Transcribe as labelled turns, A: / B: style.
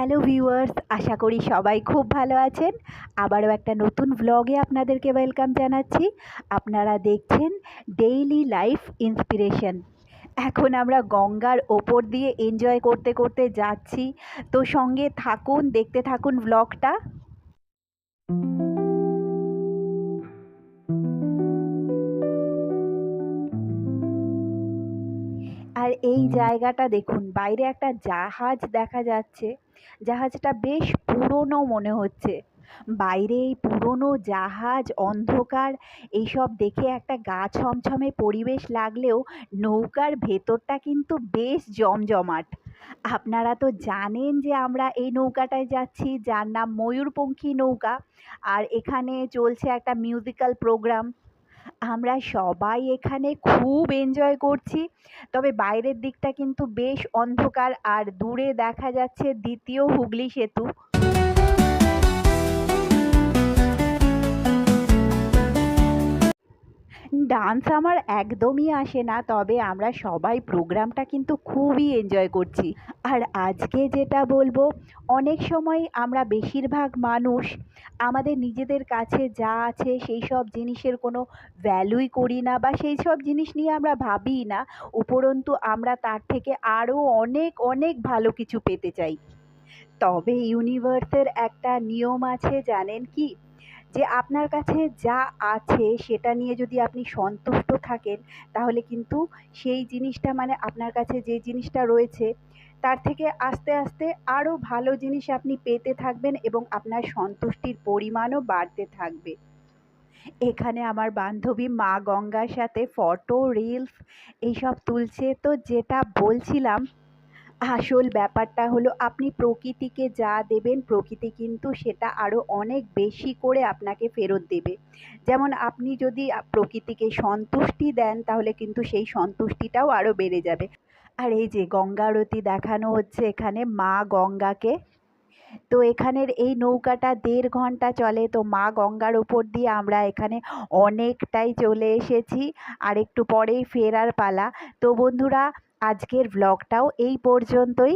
A: Hello viewers, আশা করি সবাই খুব ভালো আছেন। আবারও একটা নতুন ব্লগে আপনাদেরকে ওয়েলকাম জানাচ্ছি। আপনারা দেখছেন ডেইলি লাইফ ইন্সপিরেশন এখন আমরা গঙ্গার ওপর দিয়ে এনজয় করতে করতে যাচ্ছি। তো সঙ্গে থাকুন, দেখতে থাকুন ভ্লগটা আর এই জায়গাটা দেখুন বাইরে একটা জাহাজ দেখা যাচ্ছে। জাহাজটা বেশ পুরনো মনে হচ্ছে। বাইরে এই পুরনো জাহাজ অন্ধকার এইসব দেখে একটা গা ছমছমে পরিবেশ লাগলেও নৌকার ভেতরটা কিন্তু বেশ জমজমাট। আপনারা তো জানেন যে আমরা এই নৌকাটায় যাচ্ছি যার নাম ময়ূরপঙ্খী নৌকা। আর এখানে চলছে একটা মিউজিক্যাল প্রোগ্রাম। আমরা সবাই এখানে খুব এনজয় করছি। তবে বাইরের দিকটা কিন্তু বেশ অন্ধকার আর দূরে দেখা যাচ্ছে দ্বিতীয় হুগলি সেতু। ডান্স আমার একদমই আসে না, তবে আমরা সবাই প্রোগ্রামটা কিন্তু খুবই এনজয় করছি। আর আজকে যেটা বলব, অনেক সময় আমরা বেশিরভাগ মানুষ আমাদের নিজেদের কাছে যা আছে সেই সব জিনিসের কোনো ভ্যালুই করি না বা সেই সব জিনিস নিয়ে আমরা ভাবিই না, উপরন্তু আমরা তার থেকে আরও অনেক অনেক ভালো কিছু পেতে চাই। তবে ইউনিভার্সের একটা নিয়ম আছে জানেন কি? যে আপনার কাছে যা আছে সেটা নিয়ে যদি আপনি সন্তুষ্ট থাকেন, তাহলে কিন্তু সেই জিনিসটা মানে আপনার কাছে যে জিনিসটা রয়েছে, তার থেকে আস্তে আস্তে আরও ভালো জিনিস আপনি পেতে থাকবেন এবং আপনার সন্তুষ্টির পরিমাণও বাড়তে থাকবে। এখানে আমার বান্ধবী মা গঙ্গার সাথে ফটো রিলস এইসব তুলছে। তো যেটা বলছিলাম আসল ব্যাপারটা হলো, আপনি প্রকৃতিকে যা দেবেন, প্রকৃতি কিন্তু সেটা আরও অনেক বেশি করে আপনাকে ফেরত দেবে। যেমন আপনি যদি প্রকৃতিকে সন্তুষ্টি দেন, তাহলে কিন্তু সেই সন্তুষ্টিটাও আরও বেড়ে যাবে। আর এই যে গঙ্গা আরতি দেখানো হচ্ছে এখানে, মা গঙ্গাকে। তো এখানের এই নৌকাটা দেড় ঘণ্টা চলে, তো মা গঙ্গার ওপর দিয়ে আমরা এখানে অনেকটাই চলে এসেছি। আর একটু পরেই ফেরার পালা। তো বন্ধুরা আজকের ব্লগটাও এই পর্যন্তই।